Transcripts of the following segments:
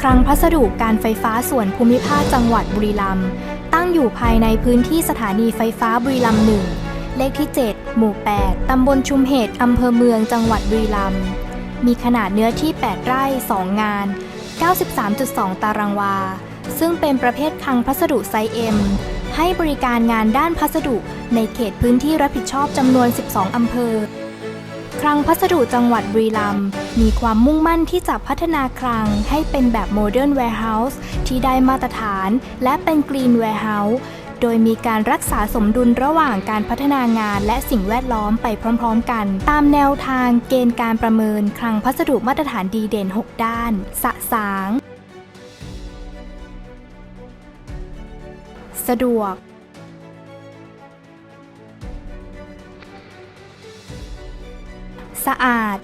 คลังพัสดุการไฟฟ้าส่วนภูมิภาคจังหวัดบุรีรัมย์ตั้งอยู่ภายในพื้นที่สถานีไฟฟ้าบุรีรัมย์หนึ่งเลขที่ 7 หมู่ 8 ตำบลชุมเหตุอำเภอเมืองจังหวัดบุรีรัมย์มีขนาดเนื้อที่ 8 ไร่ 2 งาน 93.2 ตารางวา ซึ่งเป็นประเภทคลังพัสดุไซส์ M ให้บริการงานด้านพัสดุในเขตพื้นที่รับผิดชอบจำนวน 12 อำเภอ คลังพัสดุจังหวัดบุรีรัมย์มีความมุ่งมั่นที่จะพัฒนาคลังให้เป็นแบบโมเดิร์นแวร์เฮาส์ที่ได้มาตรฐานและเป็นกรีนแวร์เฮาส์โดยมีการรักษาสมดุลระหว่างการพัฒนางานและสิ่งแวดล้อมไปพร้อมๆกัน ตามแนวทางเกณฑ์การประเมินคลังพัสดุมาตรฐานดีเด่น 6 ด้าน สะสาง สะดวก สะอาด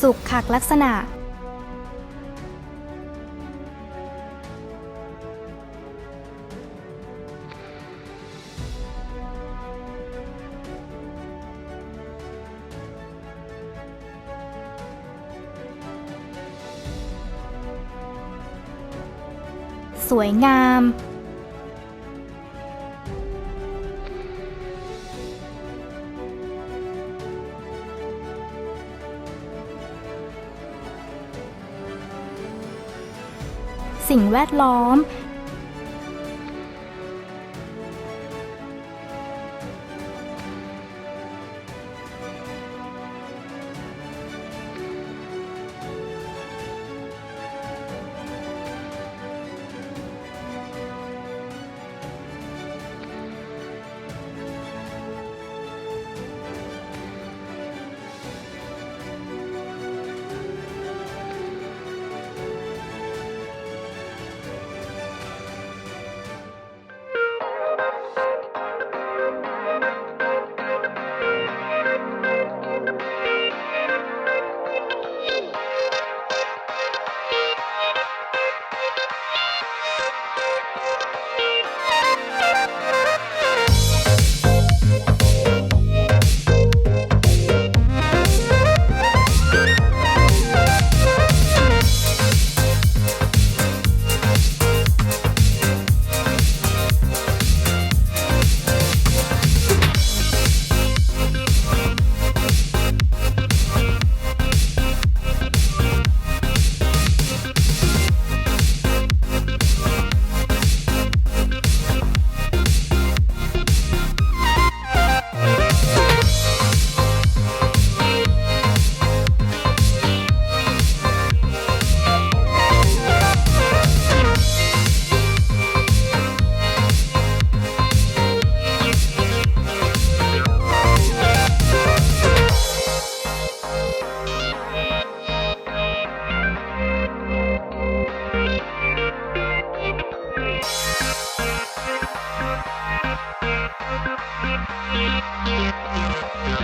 สุขขักลักษณะ สวยงาม สิ่งแวดล้อม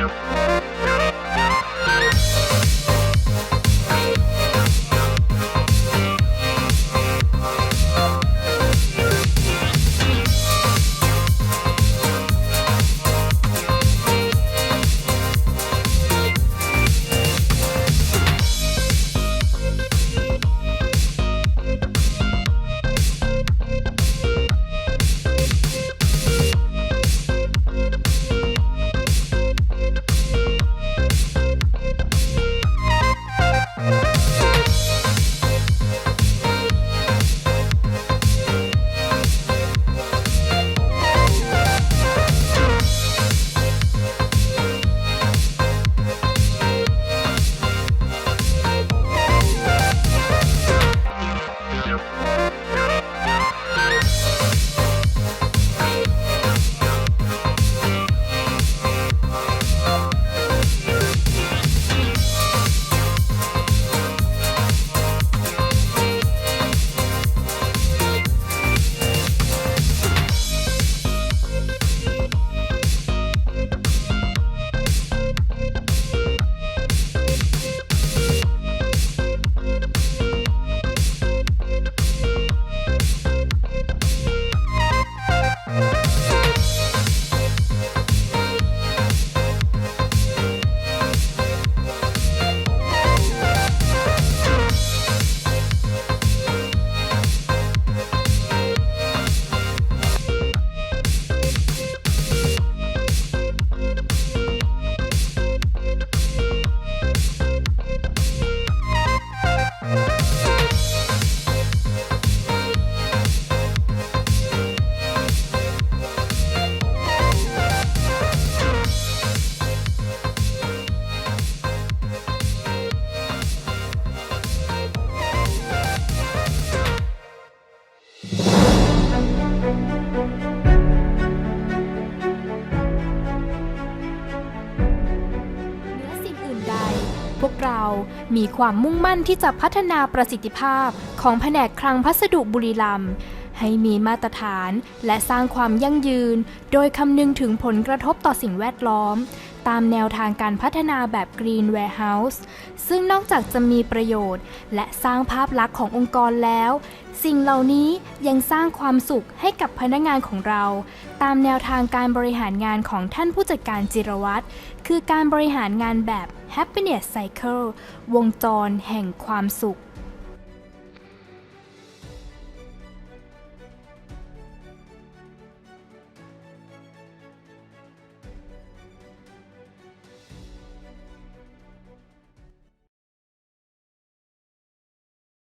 ค พวกเรา มีความมุ่งมั่นที่จะพัฒนาประสิทธิภาพของแผนกคลังพัสดุบุรีรัมย์ให้มีมาตรฐานและสร้างความยั่งยืน โดยคำนึงถึงผลกระทบต่อสิ่งแวดล้อม ตามแนวทางการพัฒนาแบบ Green Warehouse ซึ่งนอกจากจะมีประโยชน์ และสร้างภาพลักษณ์ขององค์กรแล้ว สิ่งเหล่านี้ยังสร้างความสุขให้กับพนักงานของเรา ตามแนวทางการบริหารงานของท่านผู้จัดการจิรวัตรคือการบริหารงานแบบ Happiness Cycle วงจรแห่งความสุข